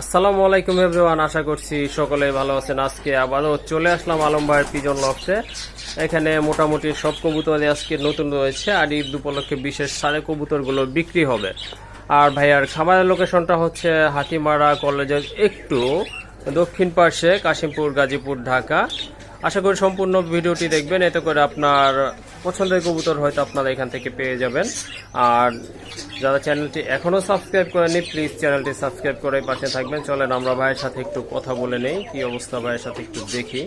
আসসালামু আলাইকুম এভরিওয়ান, আশা করছি সকলে ভালো আছেন। আজকে আবারও চলে আসলাম আলম ভাইয়ের পিজন লফটে। এখানে মোটামুটি সব কবুতর আজকে নতুন রয়েছে। আর ঈদ উপলক্ষে বিশেষ সারে কবুতরগুলো বিক্রি হবে। আর ভাইয়ার খামারের লোকেশনটা হচ্ছে হাতিমারা কলেজের একটু দক্ষিণ পাশে কাশিমপুর, গাজীপুর, ঢাকা। আশা করি সম্পূর্ণ ভিডিওটি দেখবেন। এতে করে আপনার পছন্দের কবুতর হয়তো আপনারা এখান থেকে পেয়ে যাবেন। আর যারা চ্যানেলটি এখনও সাবস্ক্রাইব করেনি প্লিজ চ্যানেলটি সাবস্ক্রাইব করে পাশে থাকবেন। চলেন আমরা ভাইয়ের সাথে একটু কথা বলে নেই কি অবস্থা ভাইয়ের সাথে একটু দেখি।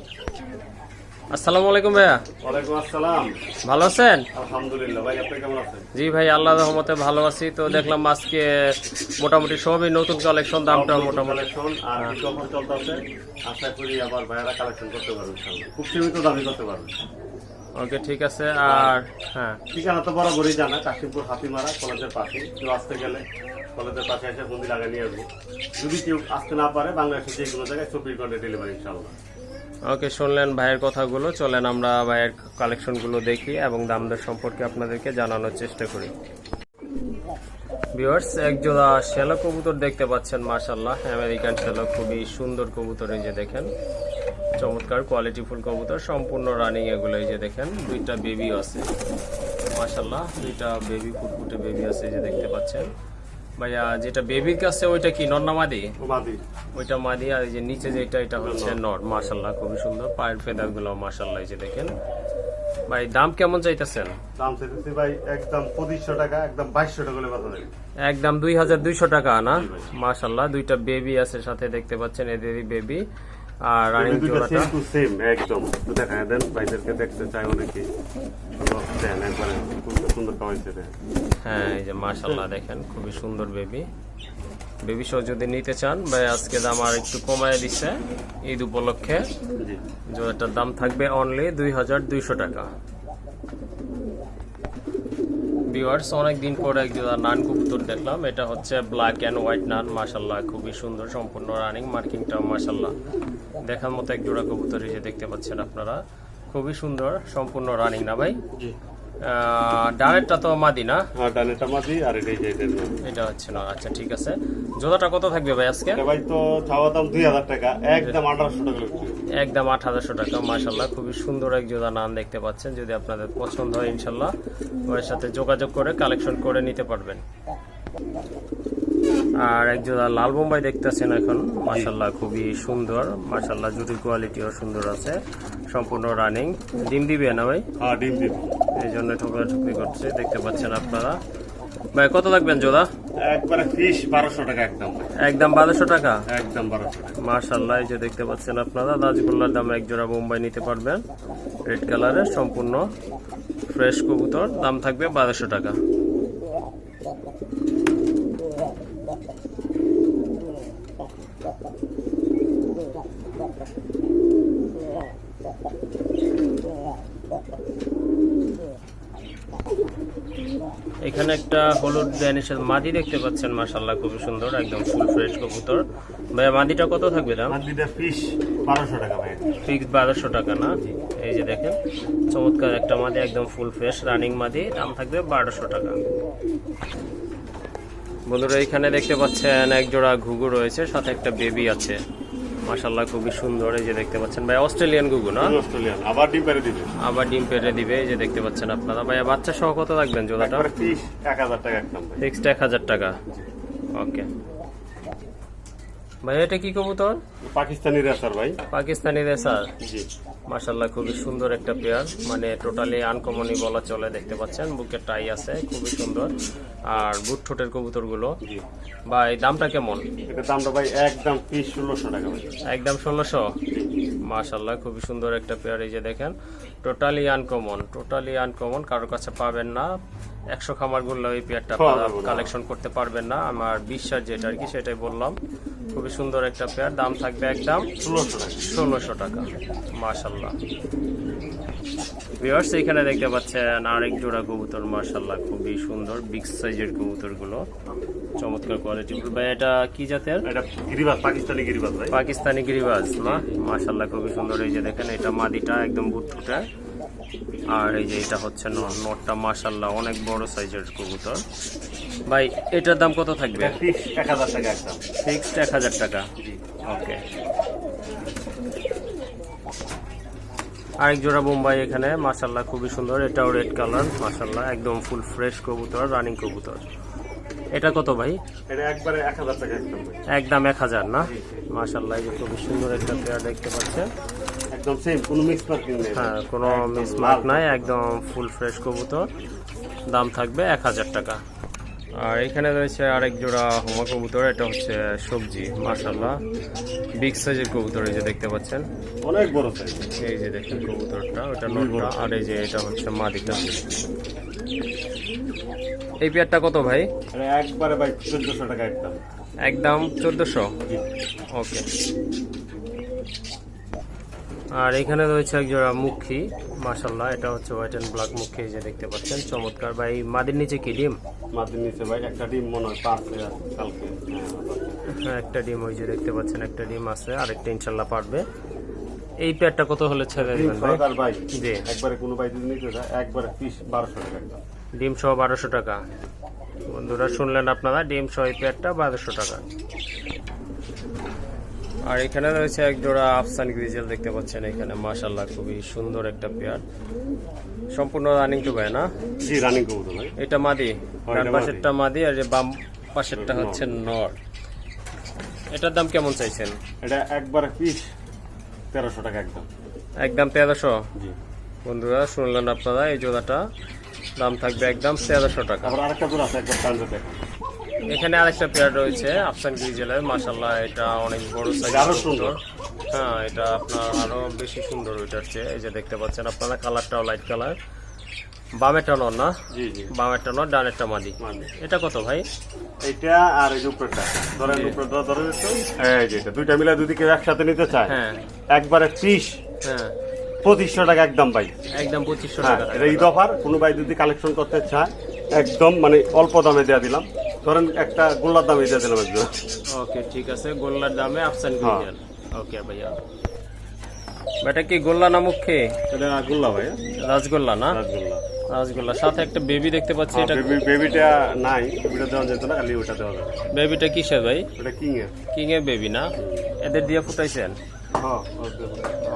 আসসালামু আলাইকুম ভাইয়া। ওয়ালাইকুম আসসালাম। ভালো আছেন? আলহামদুলিল্লাহ। ভাই আপনি কেমন আছেন? জি ভাই আল্লাহ রহমতে ভালো আছি। তো দেখলাম আজকে মোটামুটি সবই নতুন কালেকশন দামটা মোটামুটি কালেকশন আর কি অফার চলতেছে আশা করি আবার ভাইয়ারা কালেকশন করতে পারবেন ইনশাআল্লাহ। খুব সীমিত দামে করতে পারবেন ওকে ঠিক আছে আর হ্যাঁ। ঠিকানা তো বরাবরই জানা কাশিমপুর হাতিমারা কলেজের পাশে। কেউ আসতে গেলে কলেজের পাশে এসে বন্দি লাগিয়ে নিয়ে আসব। যদি কেউ আসতে না পারে বাংলাদেশের যে কোনো জায়গায় চব্বিশ ঘণ্টা ডেলিভারি ইনশাআল্লাহ। ওকে শুনলেন ভাইয়ের কথাগুলো চলেন আমরা ভাইয়ের কালেকশনগুলো দেখি এবং দাম দর সম্পর্কে আপনাদেরকে জানানোর চেষ্টা করি। ভিউয়ার্স এক জোড়া শ্যালো কবুতর দেখতে পাচ্ছেন মাশাল্লাহ আমেরিকান শ্যালো খুবই সুন্দর কবুতর এই যে দেখেন। চমৎকার কোয়ালিটি ফুল কবুতর সম্পূর্ণ রানিং এগুলো এই যে দেখেন দুইটা বেবি আছে। মাশাল্লাহ দুইটা বেবি ফুটফুটে বেবি আছে এই যে দেখতে পাচ্ছেন। ভাইয়া যেটা বেবির কাছে ওইটা কি নন্নামাদি মাদি? ওইটা মাদি আর এই যে নিচে যেটা এটা হচ্ছে নর। মাশাল্লাহ খুবই সুন্দর। পায়ের ফেদারগুলো মাশাল্লাহ এই যে দেখেন। ভাই দাম কেমন চাইতেছেন? দাম চাইতেছি ভাই একদম পঁচিশশো টাকা একদম বাইশশো টাকা করে কথা একদম দুই হাজার দুইশো টাকা না। মাশাল্লাহ দুইটা বেবি আছে সাথে দেখতে পাচ্ছেন এদেরই বেবি আর রানিং দুইটা জোড়াটা। সেম টু সেম একদম। তো দেখা দেন ভাইদেরকে দেখতে চাই অনেকে দেন একবারে সুন্দর হ্যাঁ এই যে দেখেন খুবই সুন্দর বেবি। বেবি সহ যদি নিতে চান ভাই আজকে দাম আর একটু কমায় দিচ্ছে ঈদ উপলক্ষে। জোড়াটার দাম থাকবে অনলি দুই হাজার দুইশো টাকা। ভিউয়ার্স অনেকদিন পরে এক জোড়া নান কবুতর দেখলাম। এটা হচ্ছে ব্ল্যাক অ্যান্ড হোয়াইট নান মাসাল্লাহ খুবই সুন্দর, সম্পূর্ণ রানিং মার্কিংটা মাসাল্লাহ দেখার মতো এক জোড়া কবুতর এসে দেখতে পাচ্ছেন আপনারা। খুবই সুন্দর, সম্পূর্ণ রানিং না ভাই? জি। ডানেরটা তো মাদি না? আর ডানেটা মাদি আর এটাই যে এটা হচ্ছে না আচ্ছা ঠিক আছে। জোড়াটা কত থাকবে ভাই আজকে? ভাই তো চাওয়া দাম দুই হাজার টাকা একদম আঠারোশো টাকা একদম আট হাজারশো টাকা মাসাল্লাহ খুবই সুন্দর এক জোড়া নান দেখতে পাচ্ছেন। যদি আপনাদের পছন্দ হয় ইনশাল্লাহ ওর সাথে যোগাযোগ করে কালেকশন করে নিতে পারবেন। আর এক জোড়া লাল বোম্বাই দেখতেছেন এখন মাসাল্লাহ খুবই সুন্দর মাসাল্লাহ জুটির কোয়ালিটিও সুন্দর আছে। সম্পূর্ণ রানিং ডিম দিবে না ভাই? হ্যাঁ ডিম ডিম এই জন্য ঠোকরা ঠুকরি করছে দেখতে পাচ্ছেন আপনারা। ভাই কত লাগবেন জোড়া? একবারে ফিস বারোশো টাকা একদম। একদম বারোশো টাকা? একদম বারোশো টাকা। মার্শাল্লাহ এই যে দেখতে পাচ্ছেন আপনারা রাজগোল্লার দাম এক জোড়া বোম্বাই নিতে পারবেন। রেড কালারের সম্পূর্ণ ফ্রেশ কবুতর। দাম থাকবে বারোশো টাকা। এখানে একটা হলুদ ড্যানিশের মাদি দেখতে পাচ্ছেন মার্শাল্লাহ খুবই সুন্দর একদম ফুল ফ্রেশ কবুতর। ভাইয়া মাদিটা কত থাকবে দাম? দুইটা ফিস বারোশো টাকা ভাই ফিক্স বারোশো টাকা না? এই যে দেখেন চমৎকার একটা মাদি একদম ফুল ফ্রেশ রানিং মাদি দাম থাকবে বারোশো টাকা। বন্ধুরা এখানে দেখতে পাচ্ছেন এক জোড়া ঘুঘু রয়েছে সাথে একটা বেবি আছে। মাশাল্লাহ খুবই সুন্দর এই যে দেখতে পাচ্ছেন। ভাই অস্ট্রেলিয়ান গুগু না? অস্ট্রেলিয়ান। আবার ডিম পেরে দিবে। আবার ডিম পেড়ে দিবে এই যে দেখতে পাচ্ছেন আপনারা। ভাই বাচ্চা সহ কত রাখবেন জোড়াটা? একবারে ফিস এক হাজার টাকা একদম। ভাই ফিক্সড এক হাজার টাকা। ওকে ভাই এটা কি কবুতর? পাকিস্তানি রেসার ভাই। পাকিস্তানি রেসার? জি। মাশাল্লাহ খুবই সুন্দর একটা পেয়ার মানে টোটালি আনকমনই বলা চলে দেখতে পাচ্ছেন। বুকের টাই আছে খুবই সুন্দর। আর বুট ঠোঁটের কবুতরগুলো? বা দামটা কেমন? এটা দামটা ভাই একদম ফিস ষোলোশো টাকা ভাই। একদম ষোলোশো? মাশাল্লাহ খুবই সুন্দর একটা পেয়ার এই যে দেখেন। টোটালি আনকমন টোটালি আনকমন কারোর কাছে পাবেন না। একশো খামারগুলো এই পেয়ারটা। কালেকশন করতে পারবেন না। আমার বিশ্বাস যেটা আর কি সেটাই বললাম। খুবই সুন্দর একটা পেয়ার দাম থাকবে একদম ষোলোশো টাকা। ষোলোশো টাকা। মাশাল্লাহ ভিউয়ার্স এখানে দেখতে পাচ্ছেন আরেক জোড়া কবুতর মাশাল্লাহ খুবই সুন্দর বিগ সাইজের কবুতরগুলো। চমৎকার কোয়ালিটি ভাই এটা কি জাতের? এটা গিরিবাজ পাকিস্তানি গিরিবাজ ভাই। পাকিস্তানি গিরিবাজ না? মাশাল্লাহ খুবই সুন্দর। এই যে দেখেন এটা মাদিটা একদম বুট ফুটে। আর এই যে এটা হচ্ছে নর নরটা মাশাল্লাহ অনেক বড় সাইজের কবুতর। ভাই এটার দাম কত থাকবে? এক হাজার টাকা ফিক্সড এক হাজার টাকা। ওকে আরেক জোড়া বোম্বাই এখানে মাশাল্লাহ খুবই সুন্দর। এটাও রেড কালার মাশাল্লাহ একদম ফুল ফ্রেশ কবুতর রানিং কবুতর। এটা কত ভাই? এটা একবারে এক হাজার টাকা একদম। এক হাজার না? মাশাল্লাহ যে খুবই সুন্দর একটা পেয়ার দেখতে পাচ্ছেন। একদম সেম কোনো মিক্স মার্কিং নেই। হ্যাঁ কোনো মিসমার্ক নাই একদম ফুল ফ্রেশ কবুতর। দাম থাকবে এক হাজার টাকা। আর এখানে রয়েছে আরেক জোড়া হোমা কবুতর এটা হচ্ছে সবজি মাশাল্লাহ বিগ সাইজের কবুতর এই যে দেখতে পাচ্ছেন। অনেক বড় সাইজ এই যে দেখেন কবুতরটা ওটা নটটা আর এই যে এটা হচ্ছে মাদিটা। এই পেয়ারটা কত ভাই? একবারে ভাই চোদ্দশো টাকা একদম একদম চোদ্দশো? ওকে আর এখানে রয়েছে এক জোড়া মুখী মাশাল্লাহ এটা হচ্ছে হোয়াইট অ্যান্ড ব্ল্যাক মুখী যে দেখতে পাচ্ছেন চমৎকার। ভাই মাদির নিচে কি ডিম? মাটির নিচে ভাই একটা ডিম মনে হয় পাঁচে কালকে। হ্যাঁ একটা ডিম ওই যে দেখতে পাচ্ছেন একটা ডিম আছে আরেকটা ইনশাল্লাহ পারবে। এই পেয়ারটা কত হলে ছেড়ে দেবেন ভাই? জি। একবারে কোনো ভাই যদি নিতে যায় একবারে পিস বারোশো টাকা ডিম সহ বারোশো টাকা। বন্ধুরা শুনলেন আপনারা ডিম সহ এই পেয়ারটা বারোশো টাকা। আর এখানে রয়েছে এক জোড়া আফসান গ্রিজেল দেখতে পাচ্ছেন এখানে। মাশাল্লাহ খুবই সুন্দর একটা পেয়ার। সম্পূর্ণ রানিং টু ভাই না? জি রানিং কবুতর ভাই। এটা মাদি। ডান পাশেরটা মাদি আর যে বাম পাশেরটা হচ্ছে নর। এটার দাম কেমন চাইছেন? এটা একবারে পিস তেরোশো টাকা একদম। একদম তেরোশো? জি। বন্ধুরা শুনলেন আপনারা এই জোড়াটা। দাম থাকবে একদম তেরোশো টাকা। তারপর আরেকটা জোড়া আছে একবার এখানে আরেকটা পেয়ার রয়েছে আফসান গ্রিজেলের মাশাল্লাহ এটা অনেক বড় সাইজ আরও সুন্দর। হ্যাঁ এটা আপনার আরও বেশি সুন্দর ওইটার চেয়ে। এই যে দেখতে পাচ্ছেন আপনারা কালারটাও লাইট কালার বামেরটা নর না? জি জি। বামেরটা নর ডানেরটা মাদি। এটা কত ভাই? এইটা আর এই যে উপরেরটা ধরেন উপরেরটা ধরে দিচ্ছ এই যে এটা দুইটা মিলে কেউ একসাথে নিতে চায়। হ্যাঁ। একবারে পিস হ্যাঁ। পঁচিশশো টাকা একদম ভাই। একদম পঁচিশশো হ্যাঁ টাকা। এটা ঈদ অফার কোনো ভাই যদি কালেকশন করতে চায় একদম মানে অল্প দামে দেওয়া দিলাম। ধরেন একটা গোল্লার দামে দিয়ে দিলাম একদম ওকে ঠিক আছে গোল্লার দামে আফসান হ্যাঁ। ওকে ভাইয়া। এটা কি গোল্লা নামক খেয়ে এটা গোল্লা ভাই। রাজগোল্লা না? রাসগোল্লা রাজগোল্লা। সাথে একটা বেবি দেখতে পাচ্ছি এটা বেবি- বেবিটা নাই বেবিটা দেওয়া যেত না খালি ওটা দেওয়া যাবে। বেবিটা কিসের ভাই? ওটা কিং এর। কিং এর বেবি না? এদের দিয়ে ফুটাইছেন? হ্যাঁ।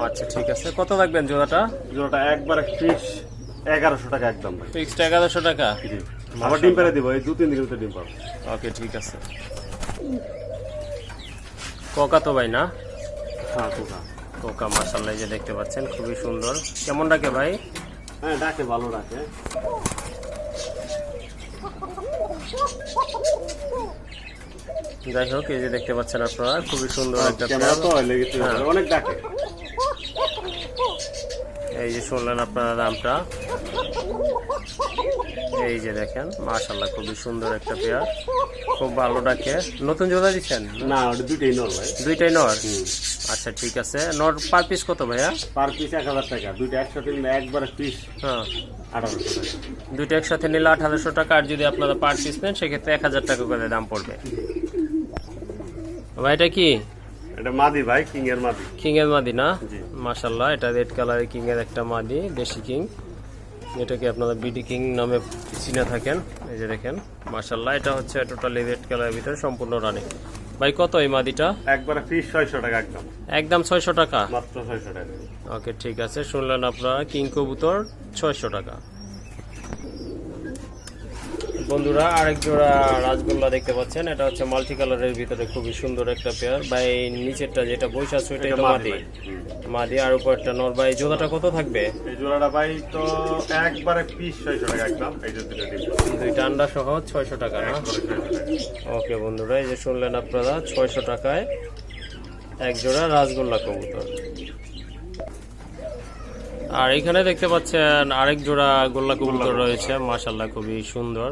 আচ্ছা ঠিক আছে। কত রাখবেন জোড়াটা? জোড়াটা একবারে ফিক্স এগারোশো টাকা একদম ফিক্সড এগারোশো টাকা? জি। আবার ডিম পেরে দিব এই দু তিন দিনের ভিতরে ডিম পাবো। ওকে ঠিক আছে। কোকা তো ভাই না? হ্যাঁ কোকা। কোকা মাসাল্লাহ যে দেখতে পাচ্ছেন খুবই সুন্দর। কেমন ডাকে ভাই? হ্যাঁ ডাকে ভালো ডাকে। যাই হোক এই যে দেখতে পাচ্ছেন আপনারা খুবই সুন্দর একটা পেয়ার। লেগেছে হ্যাঁ। অনেক ডাকে। এই যে শুনলেন আপনারা দামটা এই যে দেখেন মাশাল্লাহ খুবই সুন্দর একটা পেয়ার। খুব ভালো ডাকে। নতুন জোড়া দিচ্ছেন? না ওটা দুইটাই নর ভাই। দুইটাই নর? আচ্ছা ঠিক আছে। নর পার পিস কত ভাইয়া? পার পিস এক হাজার টাকা। দুইটা একসাথে নিলে একবার পিস হ্যাঁ। আঠারোশো টাকা। দুইটা একসাথে নিলে আঠারোশো টাকা আর যদি আপনারা পার পিস নেন সেক্ষেত্রে এক হাজার টাকা করে দাম পড়বে। ভাই এটা কি? এটা মাদি ভাই কিং এর মাদি। কিং এর মাদি না। মাশাল্লাহ এটা রেড কালারের কিং এর একটা মাদি দেশি কিং। এটাকে আপনারা বিডি কিং নামে চিনে থাকেন এই যে দেখেন মার্শাল্লাহ এটা হচ্ছে টোটালি রেড কালারের ভিতরে সম্পূর্ণ রানিং। ভাই কত এই মাদিটা? একবারে পিস ছয়শো টাকা একদম। একদম ছয়শো টাকা? মাত্র ছয়শো টাকা। ওকে ঠিক আছে শুনলেন আপনারা কিং কবুতর ছয়শো টাকা। বন্ধুরা আরেক জোড়া রাজগোল্লা দেখতে পাচ্ছেন। এটা হচ্ছে মাল্টি কালারের ভিতরে খুবই সুন্দর একটা পেয়ার বা এই নিচেরটা যেটা বৈশা সুইটা এটা মাদি মাদি। আর উপরটা নর। ভাই জোড়াটা কত থাকবে? এই জোড়াটা ভাই তো একবারে পিস ছয়শো টাকা একদম। এই দুটো দুইটা আন্ডা সহ ছয়শো টাকা না? একবারে 600 টাকা। ওকে বন্ধুরা এই যে শুনলেন আপনারা ছয়শো টাকায় এক জোড়া রাজগোল্লা কবুতর। আর এখানে দেখতে পাচ্ছেন আরেক জোড়া গোল্লা কবুতর রয়েছে মাশাল্লাহ খুবই সুন্দর।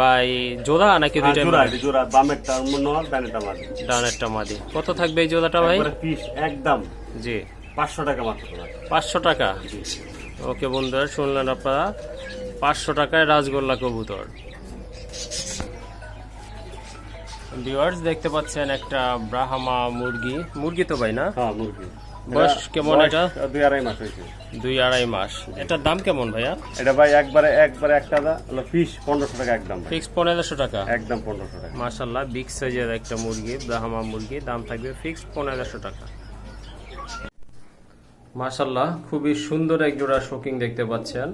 ভাই জোড়া নাকি হ্যাঁ, দুইটা জোড়া জোড়া বামেরটা নর ডানেরটা মাদি ডানেরটা মাদি। কত থাকবে এই জোড়াটা ভাই? একদম। জি। পাঁচশো টাকা মাত্র পাঁচশো টাকা? ওকে বন্ধুরা শুনলেন আপনারা? পাঁচশো টাকায় রাজগোল্লা কবুতর। ভিউয়ার্স দেখতে পাচ্ছেন একটা ব্রাহ্মা মুরগি। মুরগি তো ভাই না? হ্যাঁ মুরগি। বয়স কেমন এটা? দুই আড়াই মাস হয়েছে। দুই আড়াই মাস। এটার দাম কেমন ভাইয়া? এটা ভাই একবারে একবারে একটা হলো পিস পনেরোশো টাকা একদম ফিক্স পনেরোশো টাকা? একদম পনেরোশো টাকা। মাশাল্লাহ বিগ সাইজের একটা মুরগি ব্রাহ্মা মুরগি দাম থাকবে ফিক্সড পনেরোশো টাকা। মাশাল্লাহ খুবই সুন্দর এক জোড়া শোকিং দেখতে পাচ্ছেন।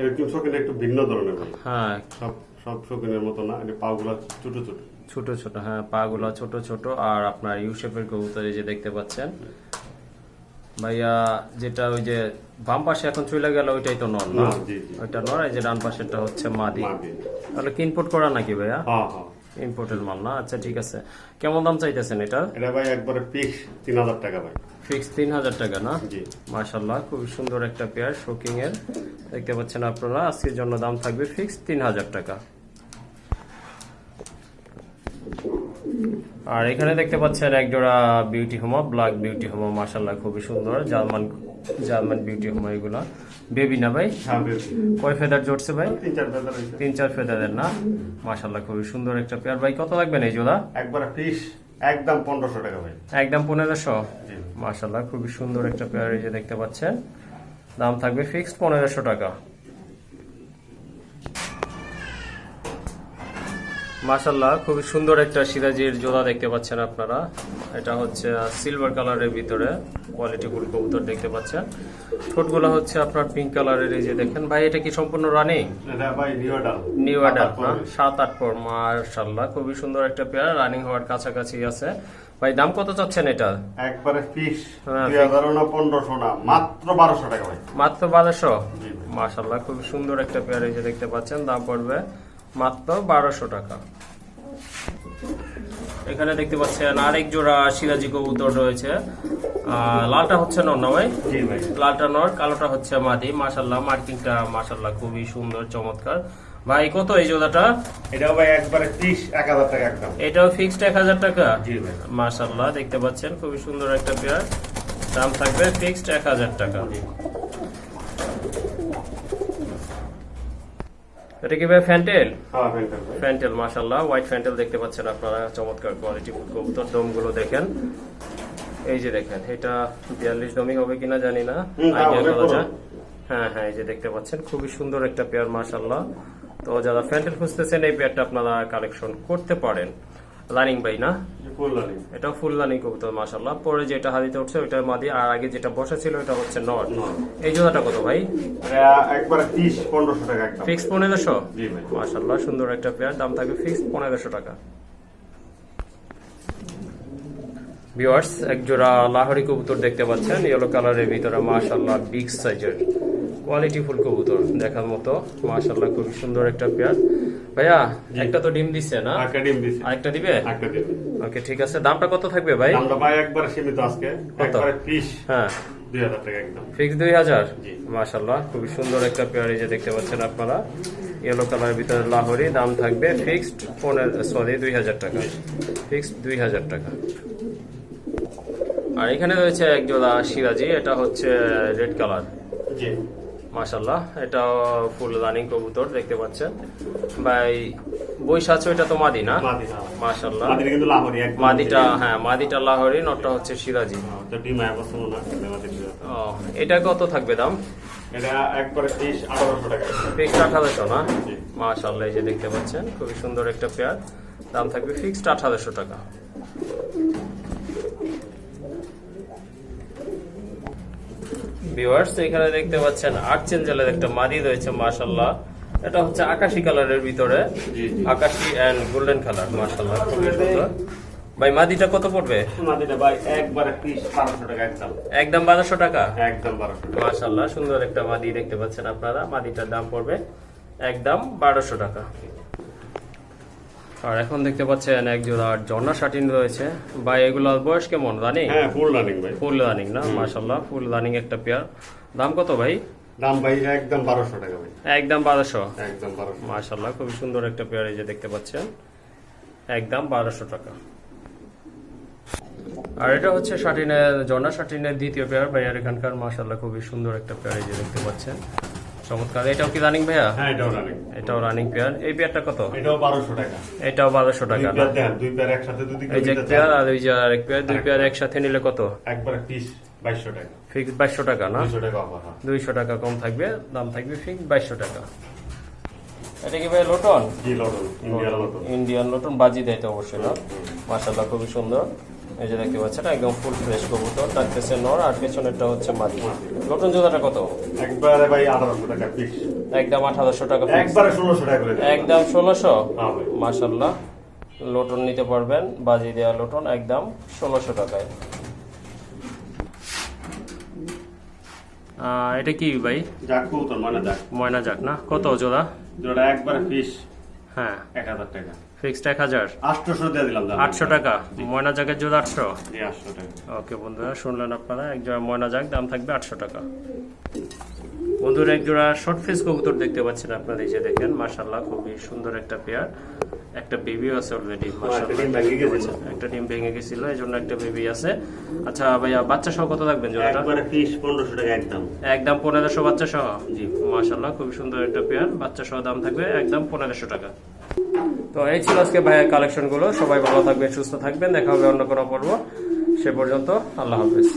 এরকম শৌখিন একটু ভিন্ন ধরনের হ্যাঁ। সব সব শৌখিনের মতো না এটা পাগুলা ছোট ছোট। ছোট ছোট হ্যাঁ পাগুলো ছোট ছোট। আর আপনার ইউ শেপের কবুতর যে দেখতে পাচ্ছেন। ভাইয়া যেটা ওই যে বাম পাশে এখন চলে গেল ওইটাই তো নর না। ওইটা নর এই যে ডান পাশেরটা হচ্ছে মাদি। তাহলে কি ইম্পোর্ট করা নাকি ভাইয়া? হ্যাঁ হ্যাঁ। ইম্পোর্টের মাল না? আচ্ছা ঠিক আছে। কেমন দাম চাইতেছেন এটা? এটা ভাই একবারে পিস তিন হাজার টাকা ভাই। ফিক্স তিন হাজার টাকা না? জি। মাশাল্লাহ খুবই সুন্দর একটা পেয়ার শোকিং এর দেখতে পাচ্ছেন আপনারা আজকের জন্য দাম থাকবে ফিক্স তিন হাজার টাকা। আর এখানে দেখতে পাচ্ছেন এক জোড়া বিউটি হোমা ব্ল্যাক বিউটি হোমা মাশাল্লাহ খুবই সুন্দর। জার্মান জার্মান বিউটি হোমা এগুলা। বেবি না ভাই? হ্যাঁ কয় ফেদার জড়ছে ভাই? তিন চার ফেদারের না? মাশাল্লাহ খুবই সুন্দর একটা পেয়ার ভাই কত লাগবেন এই জোড়া? একবারে পিস একদম পনেরোশো টাকা ভাই। একদম পনেরোশো? জি। মাশাল্লাহ খুবই সুন্দর একটা পেয়ার এই যে দেখতে পাচ্ছেন। দাম থাকবে ফিক্সড পনেরোশো টাকা। মাশাল্লাহ খুবই সুন্দর একটা সিরাজির জোড়া দেখতে পাচ্ছেন আপনারা। এটা হচ্ছে সিলভার কালারের ভিতরে কোয়ালিটি ফুল কবুতর দেখতে পাচ্ছেন। ঠোঁটগুলো হচ্ছে আপনার পিঙ্ক কালারের এই যে দেখেন। ভাই এটা কি সম্পূর্ণ রানিং এটা ভাই নিউ অ্যাডাল্ট না? সাত আট পর মাশাল্লাহ খুবই সুন্দর একটা পেয়ার রানিং হওয়ার কাছাকাছি আছে। ভাই দাম কত চাচ্ছেন এটা? একবারে পিস হ্যাঁ, দুই না মাত্র বারোশো টাকা ভাই। মাত্র বারোশো? জি ভাই। মাশাল্লাহ খুব সুন্দর একটা পেয়ার এই যে দেখতে পাচ্ছেন দাম পড়বে মাত্র বারোশো টাকা। এখানে দেখতে পাচ্ছেন আরেক জোড়া সিরাজি কবুতর রয়েছে। লালটা হচ্ছে নর না ভাই। লালটা নর কালোটা হচ্ছে মাদি। মাশাল্লাহ মার্কিংটা মাশাল্লাহ খুবই সুন্দর চমৎকার। ভাই কত এই জোড়াটা? এটাও ভাই একবারে পিস এক হাজার টাকা একদম। এটাও ফিক্সড এক হাজার টাকা? জি ভাই। মাশাল্লাহ দেখতে পাচ্ছেন খুবই সুন্দর একটা পেয়ার দাম থাকবে ফিক্সড এক হাজার টাকা। এটা কি ভাই ফ্যান্টেল? হ্যাঁ ফ্যান্টাল মাশাল্লাহ হোয়াইট ফ্যান্টেল দেখতে পাচ্ছেন আপনারা। চমৎকার কোয়ালিটি কবুতর দমগুলো দেখেন। এই যে দেখেন এটা বিয়াল্লিশ দমই হবে কিনা জানি না। হ্যাঁ, আইডিয়া করা যায়। হ্যাঁ হ্যাঁ এই যে দেখতে পাচ্ছেন খুবই সুন্দর একটা পেয়ার মাশাল্লাহ তো যারা ফ্যান্টেল খুঁজতেছেন এই পেয়ারটা আপনারা কালেকশন করতে পারেন। লানিং ভাই না এটা ফুল লানিং কবুতর মাশাল্লাহ পরে যেটা হাদিতে উঠছে ওইটা মাদি আর আগে যেটা বসা ছিল এটা হচ্ছে নট। এই জোড়াটা কত ভাই? একবারে পিস পনেরোশো টাকা ফিক্স পনেরোশো? মাশাল্লাহ সুন্দর একটা পেয়ার দাম থাকবে ফিক্স পনেরোশো টাকা। ভিউয়ার্স এক জোড়া লাহরি কবুতর দেখতে পাচ্ছেন ইয়েলো কালারের ভিতরে মাশাল্লাহ বিগ সাইজের কোয়ালিটি ফুল কবুতর দেখার মতো। মাশাল্লাহ খুবই সুন্দর একটা পেয়ার। ভাইয়া একটা তো ডিম দিছে না? একটা ডিম দিছি। আরেকটা দিবে? একটা ডিম। ওকে ঠিক আছে। দামটা কত থাকবে ভাই? আমরা ভাই একবারে সীমিত আজকে? একবারে হ্যাঁ। দুই হাজার টাকা একদম। ফিক্স জি। সুন্দর একটা পেয়ার এই যে দেখতে পাচ্ছেন আপনারা। ইয়েলো কালারের ভিতরে লাহোরি দাম থাকবে ফিক্সড পনেরো সরি দুই হাজার টাকা। ফিক্সড দুই হাজার টাকা। আর এখানে রয়েছে এক জোড়া সিরাজি এটা হচ্ছে রেড কালার জি। মাশাল্লাহ এটা ফুল রানিং কবুতর দেখতে পাচ্ছেন। ভাই বৈশ আছে ওইটা তো মাদি না? না মাশাল্লাহ মাদিটা হ্যাঁ মাদিটা লাহরি নটটা হচ্ছে সিরাজি। হ্যাঁ, এটা কত থাকবে দাম? এটা একবারে পিস আঠারোশো টাকা। ফিক্সড আঠারোশো না? জি। মাশাল্লাহ এই যে দেখতে পাচ্ছেন খুবই সুন্দর একটা পেয়ার। দাম থাকবে ফিক্সড আঠারোশো টাকা। ভিউয়ার্স এখানে দেখতে পাচ্ছেন আট চেঞ্জেলের একটা মাদি রয়েছে মাশাল্লাহ এটা হচ্ছে আকাশি কালারের ভিতরে। আকাশি এন্ড গোল্ডেন কালার মাশাল্লাহ খুবই সুন্দর। ভাই মাদিটা কত পড়বে? মাদিটা ভাই একবারে টাকা একদম। একদম বারোশো টাকা? একদম বারোশো টাকা। মাশাল্লাহ সুন্দর একটা মাদি দেখতে পাচ্ছেন আপনারা। মাদিটার দাম পড়বে একদম বারোশো টাকা। আর এখন দেখতে পাচ্ছেন এক জোড়া জর্না শাটিন রয়েছে। ভাই এগুলোর বয়স কেমন? রানিং হ্যাঁ ফুল রানিং ভাই। ফুল রানিং না? মাশাল্লাহ ফুল রানিং একটা পেয়ার দাম কত ভাই? দাম ভাই একদম বারোশো টাকা ভাই। একদম বারোশো? একদম বারোশো। মাশাল্লাহ খুবই সুন্দর একটা পেয়ার এই যে দেখতে পাচ্ছেন। একদম বারোশো টাকা। আর এটা হচ্ছে শাটিনের জর্না শাটিনের দ্বিতীয় পেয়ার ভাইয়ার এখানকার মাশাল্লাহ খুবই সুন্দর একটা পেয়ার এই যে দেখতে পাচ্ছেন। চমৎকার। এটাও কি রানিং ভাইয়া? হ্যাঁ এটাও রানিং এটাও রানিং পেয়ার এই পেয়ারটা কত? এটাও বারোশো টাকা। এটাও বারোশো দুই টাকা না পেয়ার দুই পেয়ার একসাথে যদি এই যে পেয়ার আর ওই যে আরেক পেয়ার দুই পেয়ার একসাথে নিলে কত? একবারে পিস বাইশশো টাকা। ফিক্স বাইশশো টাকা না? দুইশো টাকা অফার হয়। দুইশো টাকা কম থাকবে দাম থাকবে ফিক্স বাইশশো টাকা। এটা কি ভাই লোটন? জি লটন ইন্ডিয়ান লটন। ইন্ডিয়ান লোটন বাজি দেয় তো অবশ্যই না? মাসাল্লাহ খুবই সুন্দর। এই যে দেখতে পাচ্ছেন একদম ফুল ফ্রেশ কবুতর। ডাকতেছে নর আর পেছনেরটা হচ্ছে মাদি লোটন জোড়াটা কত? একবারে ভাই আঠারোশো টাকা পিস একদম আঠারোশো টাকা একবারে ষোলোশো টাকা করে একদম ষোলোশো? হ্যাঁ ভাই। মাসাল্লাহ লোটন নিতে পারবেন বাজি দেওয়া লোটন একদম ষোলোশো টাকায়। আহ, এটা কি ভাই? কবুতর যাক। ময়না যাক না। কত জোড়া? যেটা একবারে পিস হ্যাঁ। এক হাজার টাকা। ফিক্সড দিয়ে দিলাম টাকা। ময়না জাকের জোড়া আটশো। জি আটশো টাকা। ওকে বন্ধুরা শুনলেন আপনারা এক জোড়া ময়না দাম থাকবে আটশো টাকা। বন্ধুরা এক জোড়া শর্ট ফেস কবুতর দেখতে পাচ্ছেন আপনারা এই যে দেখেন মাশাল্লাহ খুবই সুন্দর একটা পেয়ার একটা আছে অলরেডি একটা ডিম ভেঙে গেছিল। একটা ডিম ভেঙে গেছিল এই জন্য একটা বেবি আছে। আচ্ছা ভাইয়া বাচ্চা সহ কত জোড়াটা? একবারে টাকা একদম। একদম পনেরোশো বাচ্চা সহ? জি। মাশাল্লাহ খুবই সুন্দর একটা পেয়ার বাচ্চা সহ দাম থাকবে একদম পনেরোশো টাকা। তো এই ছিল আজকে ভাইয়ের কালেকশনগুলো। সবাই ভালো থাকবেন, সুস্থ থাকবেন। দেখা হবে অন্য কোনো পর্ব। সে পর্যন্ত আল্লাহ হাফেজ।